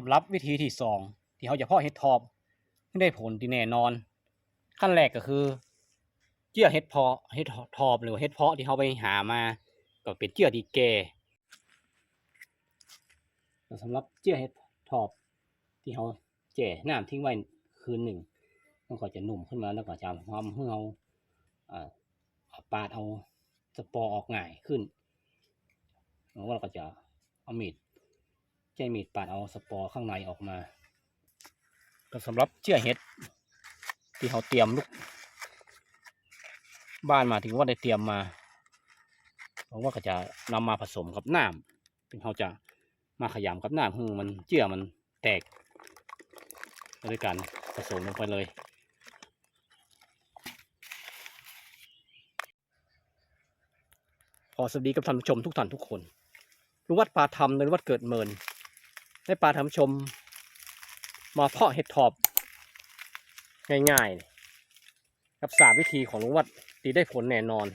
สำหรับวิธีที่สองที่เขาจะเพาะเห็ดทอบให้ได้ผลที่แน่นอน ขั้นแรกก็คือ เจื้อเห็ดเพาะเห็ดทอบหรือเห็ดเพาะที่เขาไปหามา ก็เป็นเจื้อที่แก่สำหรับเจื้อเห็ดทอบ ที่เขาแจ่น้ำทิ้งไว้คืนหนึ่งมันก็จะหนุ่มขึ้นมาแล้วก็จะทำให้เราอ่าเอาปาดเอาสปอร์ออกง่ายขึ้นแล้วเราก็จะเอามีด ใช้มีดปาดเอาสปอร์ข้างในออกมาก็สำหรับเชื่อเห็ด ที่เขาเตรียมลูก บ้านมาถึงว่าได้เตรียมมาเพราะว่าก็จะนำมาผสมกับน้ำเป็นเขาจะมาขยำกับน้ำให้มันเจื่อมันแตกด้วยกันผสมลงไปเลยขอสวัสดีกับท่านผู้ชมทุกท่านทุกคนลุงวัดปาธรรมในวัดเกิดเมิน ได้ปลาทำชม มาเพาะเห็ดถอบง่ายๆกับสามวิธีของลุงวัดตีได้ผลแน่นอน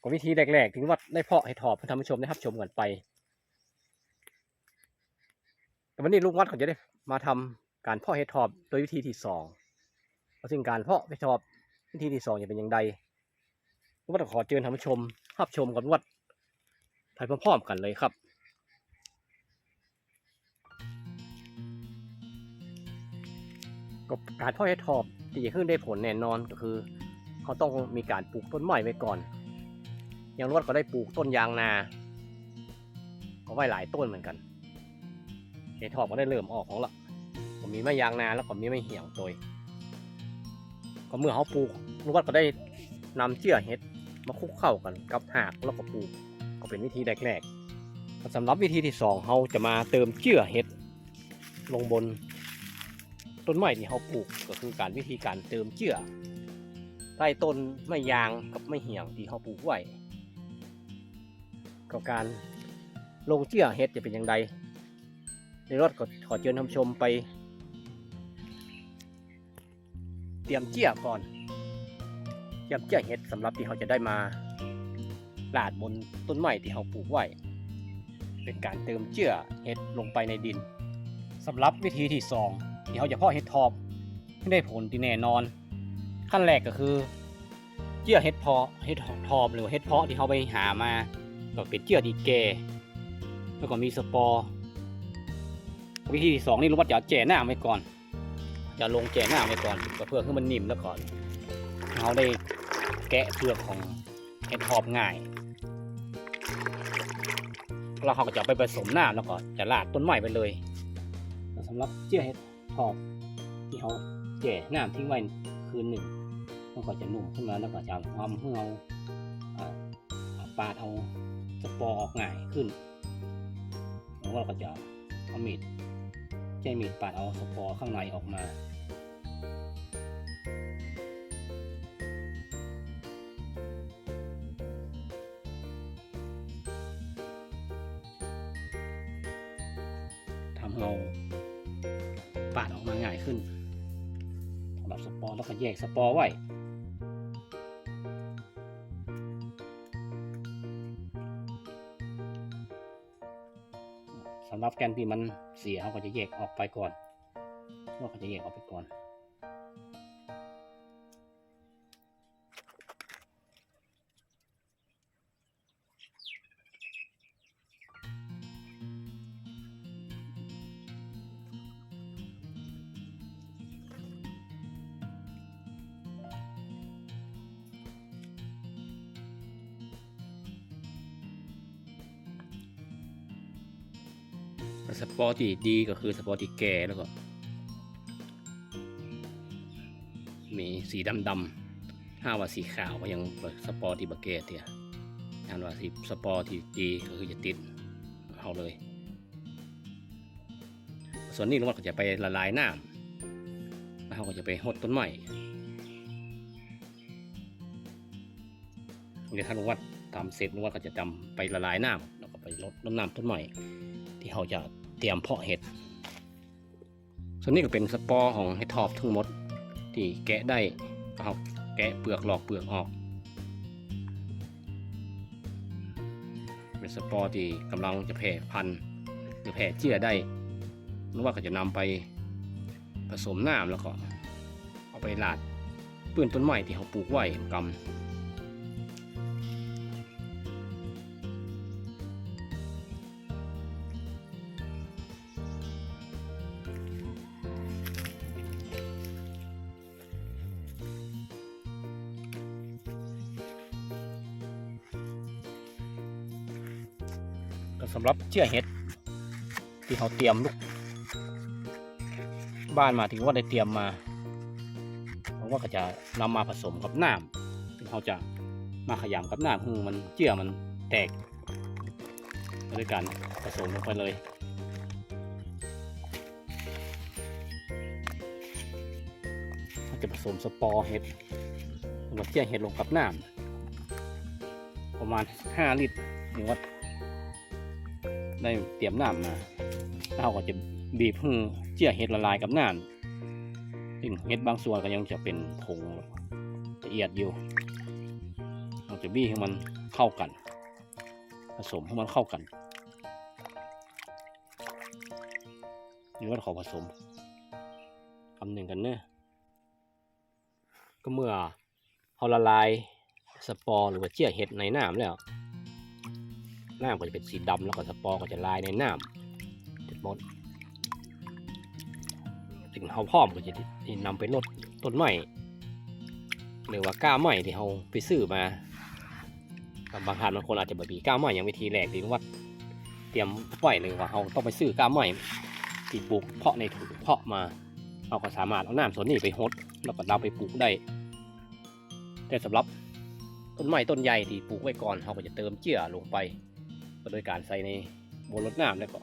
กว่าวิธีแรกๆถึงวัดได้เพาะเห็ดถอบให้ท่านผู้ชมได้รับชมกันไปแต่วันนี้ลุงวัดเขาจะได้มาทำการเพาะเห็ดถอบโดยวิธีที่สองเอาะซึ่งการเพาะเห็ดถอบวิธีที่สองจะเป็นอย่างไรลุงวัดขอเชิญท่านผู้ชมรับชมกับวัดไปพร้อมๆกันเลยครับ ก็การเพาะเห็ดถอบที่จะขึ้นได้ผลแน่นอนก็คือเขาต้องมีการปลูกต้นไม้ไว้ก่อน อย่างรวดก็ได้ปลูกต้นยางนาเอาไว้หลายต้นเหมือนกันเห็ดถอบก็ได้เริ่มออกของละก็มีไม้ยางนาแล้วก็มีไม้เหี่ยวโดยก็เมื่อเขาปลูกรวดก็ได้นำเจื้อเห็ดมาคุกเข้ากันกับหากแล้วก็ปลูกก็เป็นวิธีแรกๆสำหรับวิธีที่สองเขาจะมาเติมเจื้อเห็ดลงบน ต้นไม้ที่เขาปลูกก็คือการวิธีการเติมเจื้อใต้ต้นไม้ยางกับไม้เหี่ยงที่เขาปลูกไว้ก็การลงเจื้อเห็ดจะเป็นอย่างไรในรถก็ขอเชิญท่านชมไป เตรียมเจื้อก่อน เตรียมเจื้อเห็ดสำหรับที่เขาจะได้มาลาดบนต้นไม้ที่เขาปลูกไว้ เป็นการเติมเจื้อเห็ดลงไปในดินสำหรับวิธีที่สอง ที่เขาจะเพาะเห็ดทอบให้ได้ผลที่แน่นอน ขั้นแรกก็คือเจื้อเห็ดเพาะเห็ดทอบหรือเห็ดเพาะที่เขาไปหามาก็เป็นเจื้อที่แก่แล้วก็มีสปอร์วิธีที่สองนี่ลุงวัดจะเอาแจ่หน้าไว้ก่อน จะลงแจ่หน้าไว้ก่อนเพื่อให้มันนิ่มแล้วก่อนเขาได้แกะเปลือกของเห็ดทอบง่ายแล้วเขาก็จะไปผสมน้ำแล้วก็จะลาดต้นไม้ไปเลยสำหรับเจื้อเห็ด ชอบที่เขาแจ่น้ำทิ้งไว้คืนหนึ่งมันก็จะนุ่มขึ้นมาแล้วก็จะทำให้เราอ่าเอาปาดเอาสปอร์ออกง่ายขึ้นแล้วเราก็จะเอามีดใช้มีดปาดเอาสปอร์ข้างในออกมา แยกสปอร์ไว้สำหรับแกนที่มันเสียเขาก็จะแยกออกไปก่อนว่าเขาจะแยกออกไปก่อน สปอร์ที่ดีก็คือสปอร์ที่แก่แล้วก็ มีสีดำดำถ้าว่าสีขาวก็ยังสปอร์ที่บเกตเนี่ยถ้าว่าสีสปอร์ที่ดีก็คือจะติดเอาเลย ส่วนนี้ลุงวัดก็จะไปละลายน้ำแล้วเขาก็จะไปหดต้นไม้เดี๋ยวถ้าลุงวัดทำเสร็จลุงวัดก็จะจำไปละลายน้ำแล้วก็ไปลดน้ำน้ำต้นไม้ที่เขาจะ เตรียมเพาะเห็ด ส่วนนี้ก็เป็นสปอร์ของเห็ดทอบทั้งหมด ที่แกะได้เอาแกะเปลือกหลอกเปลือกออก เป็นสปอร์ที่กำลังจะแผ่พันธุ์หรือแผ่เจื้อได้หรือว่าก็จะนำไปผสมน้ำแล้วก็เอาไปลาดปื้นต้นไม้ที่เขาปลูกไว้กำ สำหรับเชื่อเห็ดที่เขาเตรียมลูกบ้านมาถึงว่าได้เตรียมมาเพราะว่าก็จะนำมาผสมกับน้ำซึ่งเขาจะมาขยำกับน้ำคือมันเจือมันแตกด้วยการผสมลงไปเลยจะผสมสปอร์เห็ดสำหรับเจือเห็ดลงกับน้ำประมาณ 5 ลิตรหรือว่า ได้เตรียมน้ำมาเราก็จะบีบให้เจี่ยเห็ดละลายกับน้ำซึ่งเห็ดบางส่วนก็ยังจะเป็นผงละเอียดอยู่เราจะบี้ให้มันเข้ากัน ผสมให้มันเข้ากันนี่ว่าขอผสมคำหนึ่งกันเนอะก็เมื่อเอาละลายสปอร์หรือว่าเจี่ยเห็ดในน้ำแล้ว น้ำก็จะเป็นสีดำแล้วก็สปอร์ก็จะลายในน้ำติดหมดถึงเขาพร้อมก็จะนำไปลดต้นไม้หรือว่าก้าไม้ที่เขาไปซื้อมาบางครั้งบางคนอาจจะแบบมีก้าไม้อย่างวิธีแรกที่ว่าเตรียมไว้เลยว่าเขาต้องไปซื้อก้าไม้ที่ปลูกเพาะในถุงเพาะมาเราก็สามารถเอาน้ำส่วนนี้ไปฮดแล้วก็นำไปปลูกได้ แต่สำหรับต้นไม้ต้นใหญ่ที่ปลูกไว้ก่อนเขาก็จะเติมเจือลงไป ก็โดยการใส่ในโบรดน้ำแล้วก็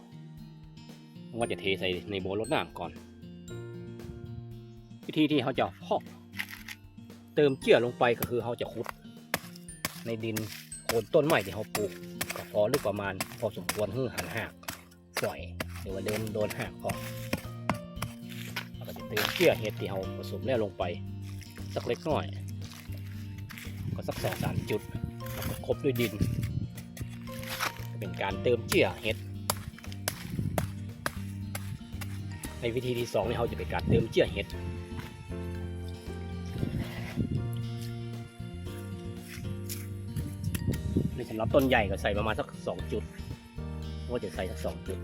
ว่าจะเทใส่ในโบรดน้ำก่อน วิธีที่เขาจะเพาะเติมเจือลงไปก็คือเขาจะขุด ในดินโคนต้นไม้ที่เขาปลูกก็พอลึกประมาณพอสมควรให้หันหักปล่อยหรือว่าเดินโดนหักก่อนแล้วก็จะเติมเจือเห็ดที่เขาผสมแล้วลงไป สักเล็กน้อย ก็สักสองสามจุดแล้วก็ครบด้วยดิน เป็นการเติมเจือเห็ด ในวิธีที่สองนี่เขาจะเป็นการเติมเจือเห็ดในสำหรับต้นใหญ่ก็ใส่ประมาณสักสองจุดว่าจะใส่สักสองจุด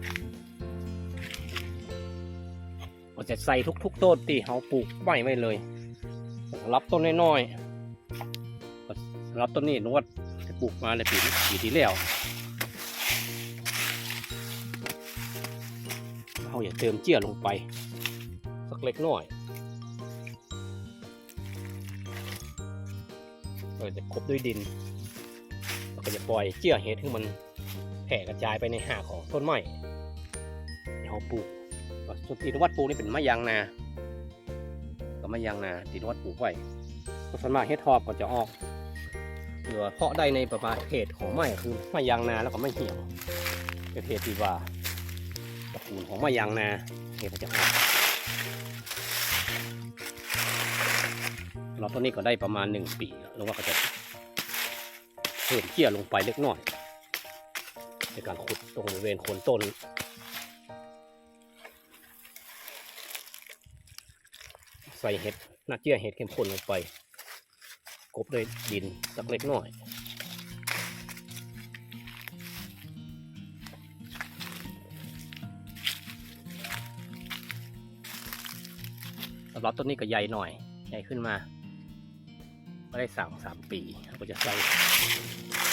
ก็จะใส่ทุกๆต้นที่เขาปลูกไว้ไว้เลยสำหรับต้นน้อยๆสำหรับต้นนี้นวดจะปลูกมาในปีปีที่แล้ว เราอย่าเติมเจือลงไป สักเล็กน้อยเราจะครบด้วยดินเราก็จะปล่อยเจือเห็ดให้มันแผ่กระจายไปในหาของต้นไม้ที่เราปลูกส่วนที่นวัดปลูกนี่เป็นม้ยางนาก็ม้ยางนาที่นวัดปลูกไว้ก็ส่วนมากเห็ดทอบก็จะออกหรือว่าเพาะได้ในประมาณเหตุของไม้คือไม้ยางนาแล้วก็ไม้เหี่ยวเป็นเหตุที่ว่า ตระกูลของมะยางนาเห็นจะออกเราต้นนี้ก็ได้ประมาณหนึ่งปีแล้วว่าก็จะเพิ่มเกี่ยลงไปเล็กน้อยในการขุดตรงบริเวณโคนต้นใส่เห็ดหน้าเจี้ยเห็ดเข้มข้นลงไป กบด้วยดินสักเล็กน้อย สำหรับต้นนี้ก็ใหญ่หน่อย ใหญ่ขึ้นมาก็ได้สามสามปีเราก็จะใส่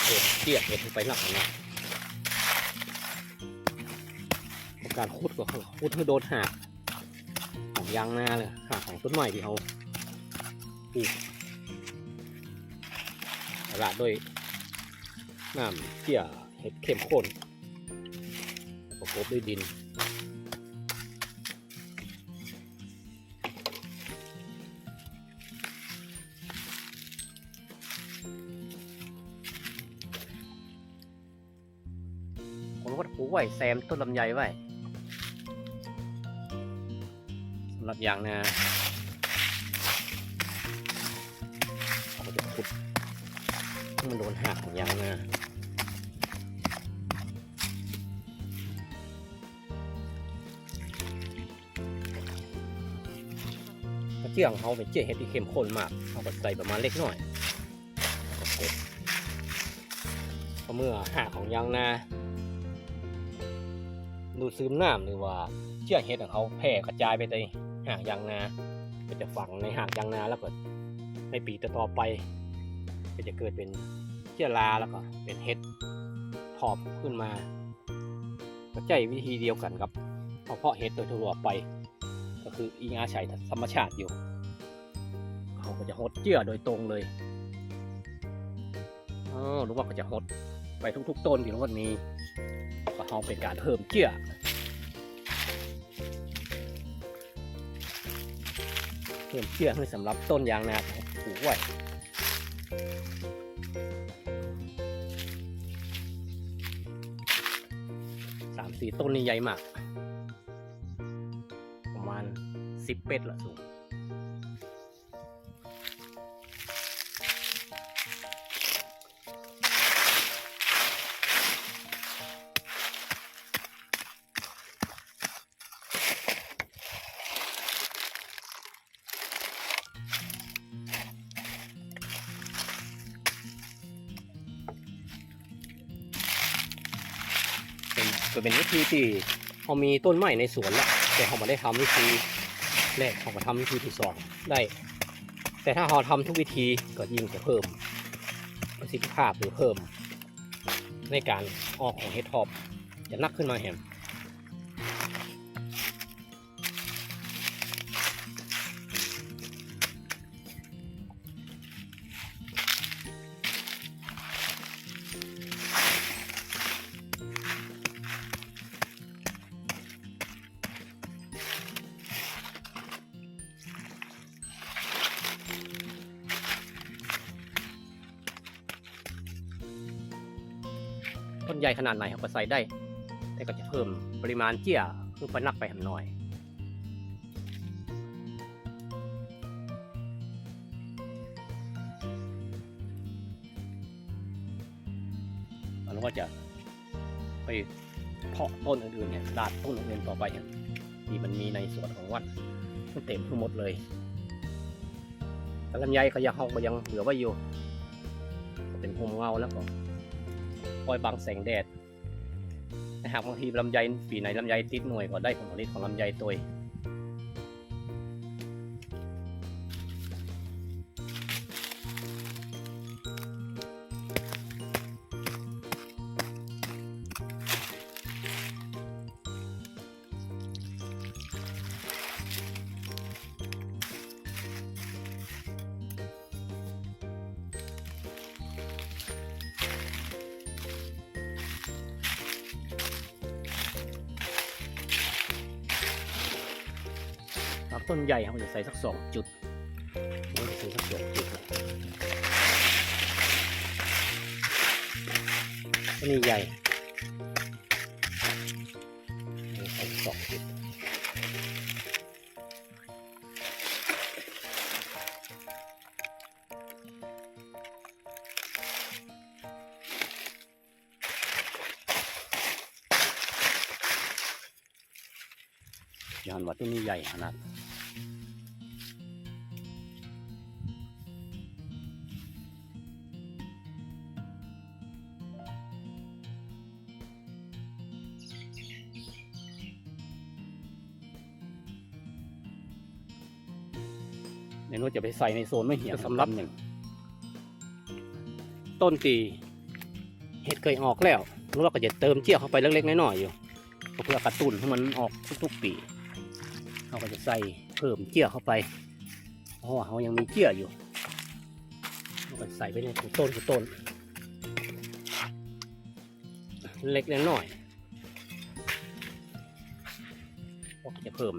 เห็ดเตี้ยเห็ดไปหลักนะการขุดก็ขุดให้โดนหักของยางนาเลยหักของต้นไม้ที่เขาปลูกละด้วยน้ำเตี้ยเห็ดเข้มข้นประกบด้วยดิน ไว้แซมต้นลำไยไว้สำหรับอย่างนาเราจะขุดมันโดนหักของยางนาเจียงเขาเป็นเจี๊ยเห็ดที่เข้มข้นมากเขาก็ใส่ประมาณเล็กน้อยพอเมื่อหากของยางนา ดูดซึมน้ำหรือว่าเจียเห็ดของเขาแผ่กระจายไปในหางยางนาก็จะฝังในหางยางนาแล้วก็ในปีต่อไป ก็จะเกิดเป็นเจียราแล้วก็เป็นเห็ดทอบขึ้นมาก็ใจวิธีเดียวกันครับเพาะเห็ดโดยทั่วไป ก็คืออิงอาศัยธรรมชาติอยู่เขาก็จะหดเจื้อโดยตรงเลยอ๋อรู้ว่าก็จะหดไปทุก ๆ ต้นที่รู้ว่ามีก็ เขาเป็นการเพิ่มเจื้อเพิ่มเจื้อให้สำหรับต้นยางนาที่ปลูกไว้สามสี่ต้นนี่ใหญ่มาก ประมาณสิบเป็ดละสูง ก็เป็นวิธีที่เขามีต้นไม้ในสวนแล้วแต่เขาไม่ได้ทำวิธีแรกเขาก็ทำวิธีที่สองได้ แต่ถ้าเราทำทุกวิธีก็ยิ่งจะเพิ่มประสิทธิภาพหรือเพิ่ม ในการออกของเฮดท็อปจะนักขึ้นมาแฮม นใหญ่ขนาดไหนเขาก็ใส่ได้ แต่ก็จะเพิ่มปริมาณเจี้ยคือไปนักไปหน่อยมันก็จะไปเพาะต้นอื่นๆเนี่ยดาดต้นอื่นๆต่อไปที่มันมีในสวนของวัดมันเต็มทั้งหมดเลยแต่ลำไยก็ยังเขาก็ยังเหลือไว้อยู่ เป็นโฮมเงาแล้วก็ คอยบังแสงแดดหากบางทีลำไยฝีไหนลำไยติดหน่วยก็ได้ผลผลิตของลำไยตัว ต้นใหญ่เขาจะใส่สักสองจุดเขาจะใส่สักสองจุดเลยต้นนี้ใหญ่ใส่สองจุดย้อนว่าต้นนี้ใหญ่ขนาด จะไปใส่ในโซนไม่เหี่ยวสำหรับหนึ่ง ต้นตีเห็ดเคยออกแล้วรู้ว่าก็จะเติมเจี้ยวเข้าไปเล็กๆน้อยๆอยู่ก็เพื่อกระตุ้นให้มันออกทุกๆปีเราก็จะใส่เพิ่มเจี้ยวเข้าไปเพราะว่าเขายังมีเจี้ยอยู่เราก็ใส่ไปในทุกต้นทุกต้นเล็กน้อยๆก็จะเพิ่ม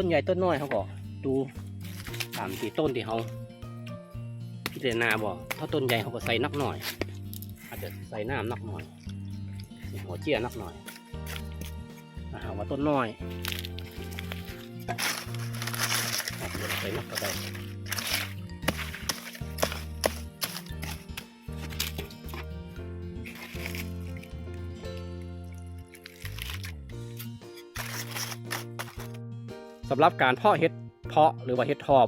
ต้นใหญ่ต้นน้อยเขาก็ดูตามที่ต้นที่เขาพิจารณาบอกถ้าต้นใหญ่เขาก็ใส่นักหน่อย อาจจะใส่น้ำนักหน่อยหัวเจี๊ยนักหน่อยถ้าหาว่าต้นน้อยใส่นักก็ได้ สำหรับการเพาะเห็ดเพาะหรือว่าเห็ดทอบ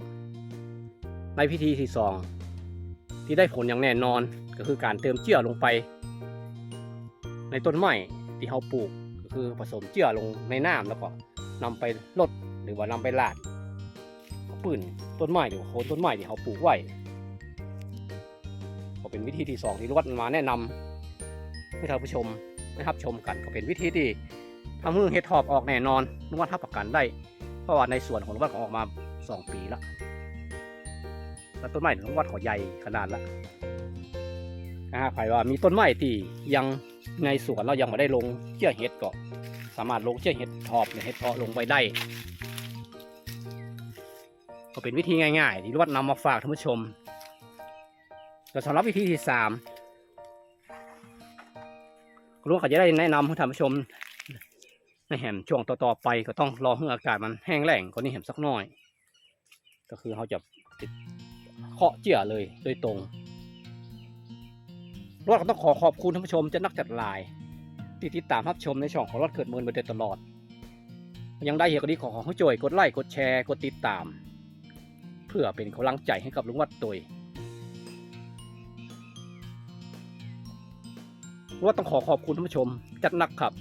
ในพิธีที่สองที่ได้ผลอย่างแน่นอนก็คือการเติมเจือลงไป ในต้นไม้ที่เราปลูกก็คือผสมเจือลงในน้ำแล้วก็นำไปลดหรือว่านำไปลาดปืนต้นไม้หรือโคนต้นไม้ที่เราปลูกไว้ก็เป็นวิธีที่สองที่รวดมาแนะนำให้ท่านผู้ชมนะครับชมกันก็เป็นวิธีที่ทำให้เห็ดทอบออกแน่นอนนวดทับประกันได้ ราะว่าในส่วนของนวัดของออกมาสองปีแล้วแล้วต้นไม้ของวัดขอใหญ่ขนาดละนะฮะใครว่ามีต้นไม้ที่ยังในสวนเรายังไม่ได้ลงเชื่อเห็ดก็สามารถลงเชื่อเห็ดทอบเนี่ยเห็ดเพาะลงไปได้ก็เป็นวิธีง่ายๆ ที่นวัดนำมาฝากท่านผู้ชมแต่สำหรับวิธีที่สามคุณลุงก็จะได้แนะนำให้ท่านผู้ชม ในแหมช่วงต่อๆไปก็ต้องรอให้อากาศมันแห้งแล้งกว่านี้แหมสักหน่อย ก็คือเขาจะติดเคาะเจือเลยโดยตรงรถก็ต้องขอขอบคุณท่านผู้ชมจะนักจัดลายที่ติดตามรับชมในช่องของรถเกิดเมินมาโดยตลอด ยังได้เหตุกรณีขอของเขาจ่วยกดไลค์กดแชร์กดติดตาม เพื่อเป็นกำลังใจให้กับลุงวัดตัวยวัดต้องขอขอบคุณท่านผู้ชม จัดนักครับ